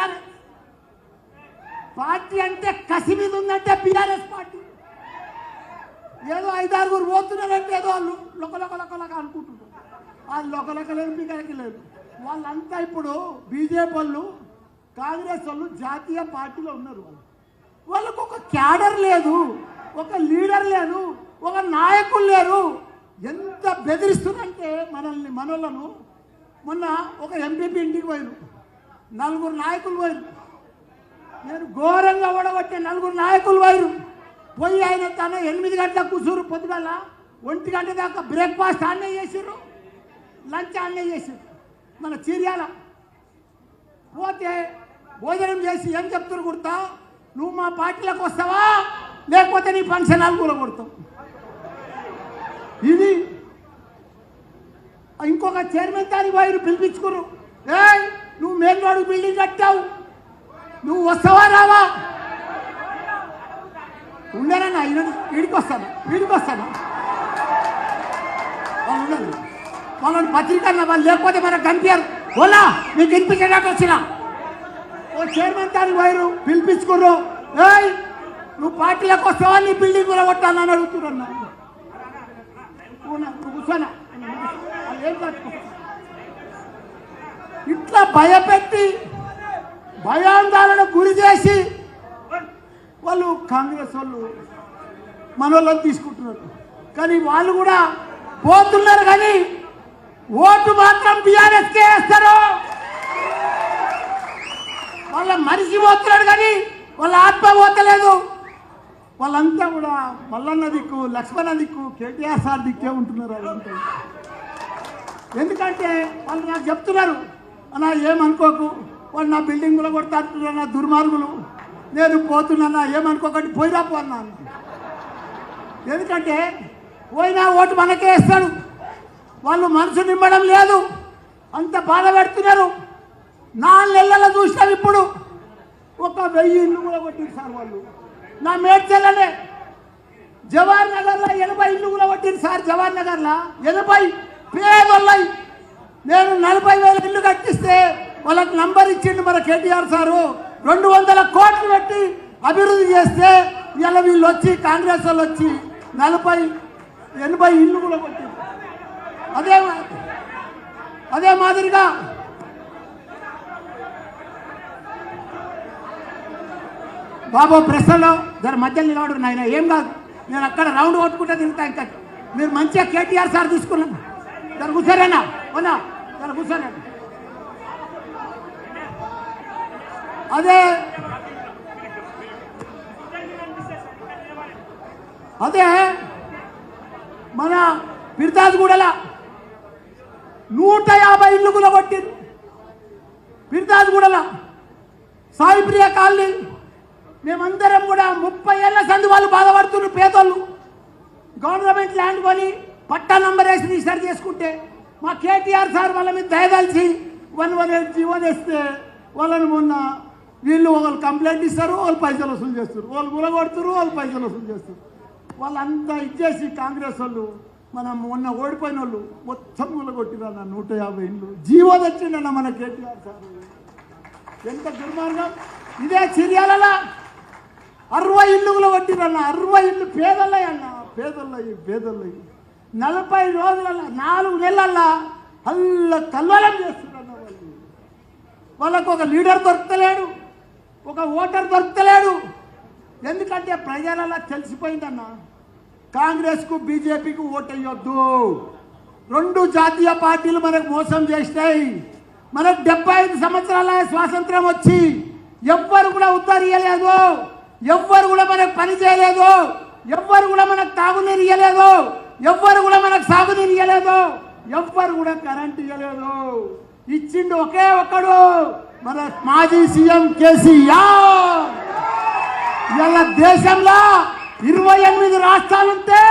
BRS party అంటే కసి మీద ఉందంటే బీఆర్ఎస్ పార్టీ. ఏదో ఐదారుగురు పోతున్నారంటే ఏదో వాళ్ళు లొకలొక అనుకుంటున్నారు. వాళ్ళు లొకలొక లేదు లేదు. వాళ్ళంతా ఇప్పుడు బీజేపీ వాళ్ళు కాంగ్రెస్ వాళ్ళు జాతీయ పార్టీలో ఉన్నారు వాళ్ళు. వాళ్ళకు ఒక క్యాడర్ లేదు ఒక లీడర్ లేదు ఒక నాయకులు లేరు. ఎంత బెదిరిస్తుందంటే మనల్ని మనలను మొన్న ఒక ఎంపీపీ ఇంటికి పోయినారు నలుగురు నాయకులు పోయారు. నేను ఘోరంగా ఓడగొట్టే నలుగురు నాయకులు పోయారు. పోయి ఆయన తను ఎనిమిది గంటల కూర్చురు పొద్దుగల. ఒంటి గంట దాకా బ్రేక్ఫాస్ట్ ఆన్నే చేసిర్రు లంచ్ ఆన్నే చేసిర్రు. మన చీర్యాల. పోతే భోజనం చేసి ఏం చెప్తున్నారు కుడతా నువ్వు మా పార్టీలోకి వస్తావా? లేకపోతే నీ ఫంక్షన్ హాల్ కొడతావు ఇది ఇంకొక చైర్మన్ దాని వైరు పిలిపించుకురు ఏ మెయిన్ రోడ్ బిల్డింగ్ కట్టావు. నువ్వు వస్తావా రావా? ఉండేనన్నా వీడికి వస్తాను వీడికి వస్తాను. వాళ్ళు ఉండరు. వాళ్ళని పత్రిక వాళ్ళు లేకపోతే మనకు కనిపించారు ఓలా మీకు వినిపించడానికి వచ్చిన? ఓ చైర్మన్ దానికి పోయారు పిలిపించుకుర్రు. ఏయ్ నువ్వు పార్టీలకు వస్తావా నీ బిల్డింగ్ కూడా కొట్టాలని అడుగుతున్నారు నువ్వు కూర్చోనా? ఏం కట్టుకో ఇట్లా భయపెట్టి భయాందాలను గురి చేసి వాళ్ళు కాంగ్రెస్ వాళ్ళు మన వాళ్ళని తీసుకుంటున్నారు. కానీ వాళ్ళు కూడా పోతున్నారు కానీ ఓటు మాత్రం బీఆర్ఎస్కే వేస్తారు. వాళ్ళ మనిషి పోతున్నాడు కానీ వాళ్ళ ఆత్మ పోతలేదు. వాళ్ళంతా కూడా మల్లన్న దిక్కు లక్ష్మణ దిక్కు కేటీఆర్ సార్ దిక్కే ఉంటున్నారు. ఎందుకంటే వాళ్ళు నాకు చెప్తున్నారు అన్నా ఏమనుకోకు? వాళ్ళు నా బిల్డింగ్ కూడా కొడతా అంటున్నారు నా దుర్మార్గులు. నేను పోతున్నా ఏమనుకోకండి పోయిరా పో ఎందుకంటే పోయినా ఓటు మనకే వేస్తాడు వాళ్ళు మనసు నిమ్మడం లేదు. అంత బాధ పెడుతున్నారు. నాలుగు నెలల చూసినాం ఇప్పుడు. ఒక వెయ్యి ఇల్లు కూడా కొట్టిరు సార్ వాళ్ళు. నా మేడ్చెల్లనే జవహర్ నగర్లో ఎనభై ఇల్లు కూడా కొట్టిరు సార్ జవహర్ నగర్లో. ఎనభై పేదొల్లై నేను నలభై వేల ఇల్లు కట్టిస్తే వాళ్ళకి నంబర్ ఇచ్చిండు మన కేటీఆర్ సారు. రెండు వందల కోట్లు పెట్టి అభివృద్ధి చేస్తే ఇలా వీళ్ళు వచ్చి కాంగ్రెస్ వాళ్ళు వచ్చి నలభై ఎనభై ఇల్లు కూడా కొట్టింది అదే మా- అదే మాదిరిగా బాబు ప్రశ్నలో దాని మధ్యలో నిలబడు నాయన. ఏం కాదు. నేను అక్కడ రౌండ్ కొట్టుకుంటే తిరుగుతా ఇంకా. మీరు మంచిగా కేటీఆర్ సార్ తీసుకున్నాను జర కూర్చోరేనా అవునా జర అదే అదే మన పిర్తాజ్గూడల నూట యాభై ఇల్లు కూడా కొట్టింది సాయిప్రియ కాలనీ మేమందరం కూడా ముప్పై ఏళ్ళ సందు వాళ్ళు బాధపడుతున్నారు పేదోళ్ళు. గవర్నమెంట్ ల్యాండ్ కొని పట్టా నంబర్ వేసి రిజిస్టర్ చేసుకుంటే మా కేటీఆర్ సార్ వాళ్ళ మీద దయదలిచి వన్ వన్ ఎయిట్ జీవో చేస్తే వాళ్ళని మొన్న వీళ్ళు వాళ్ళు కంప్లైంట్ ఇస్తారు వాళ్ళు పైసలు వసూలు చేస్తారు. వాళ్ళు గులగొడుతారు వాళ్ళు పైసలు వసూలు చేస్తారు. వాళ్ళంతా ఇచ్చేసి కాంగ్రెస్ వాళ్ళు మనం మొన్న ఓడిపోయిన వాళ్ళు మొత్తం గులగొట్టిరన్న నూట యాభై ఇల్లు జీవో తెచ్చిండన్న మన కేటీఆర్ సార్. ఎంత దుర్మార్గం. ఇదే చిర్యాలలో అరవై ఇల్లు కూడా కొట్టిరన్న అరవై ఇల్లు పేదలయ్యన్న పేదలయ్యి పేదలయ్యి నలభై రోజుల నాలుగు నెలల్లో అల్ల కల్వలం చేస్తున్నారు వాళ్ళు వాళ్ళకు ఒక లీడర్ దొరకలేడు ఒక ఓటర్ దొరకలేడు. ఎందుకంటే ప్రజలలో తెలిసిపోయిందన్న కాంగ్రెస్కు బీజేపీకి ఓటేయొద్దు రెండు జాతీయ పార్టీలు మనకు మోసం చేసినాయి. మనకు డెబ్బై ఐదు సంవత్సరాల స్వాతంత్రం వచ్చి ఎవ్వరు కూడా ఉత్తరీయలేదు ఎవ్వరు కూడా మనకు పని చేయలేదు. ఎవ్వరు కూడా మనకు తాగునీరు ఇయ్యలేదు. ఎవ్వరు కూడా మనకు సాగునీరు ఇవ్వలేదు ఎవ్వరు కూడా కరెంట్ ఇవ్వలేదు ఇచ్చిండు ఒకే ఒక్కడు. మన మాజీ సీఎం కేసీఆర్. ఇవాళ దేశంలో ఇరవై ఎనిమిది రాష్ట్రాలుంటే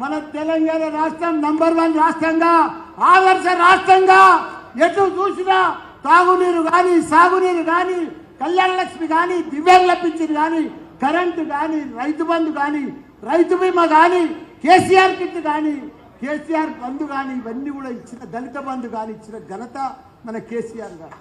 మన తెలంగాణ రాష్ట్రం నంబర్ వన్ రాష్ట్రంగా ఆదర్శ రాష్ట్రంగా ఎటు చూసినా తాగునీరు కానీ సాగునీరు కానీ కళ్యాణ లక్ష్మి కానీ దివ్యాంగ లభించింది కానీ కరెంటు కానీ రైతు బంధు కానీ రైతు బీమా కానీ కేసీఆర్ కిట్ కానీ కేసీఆర్ బంధు కానీ ఇవన్నీ కూడా ఇచ్చిన దళిత బంధు కానీ ఇచ్చిన ఘనత మన కేసీఆర్ గారు.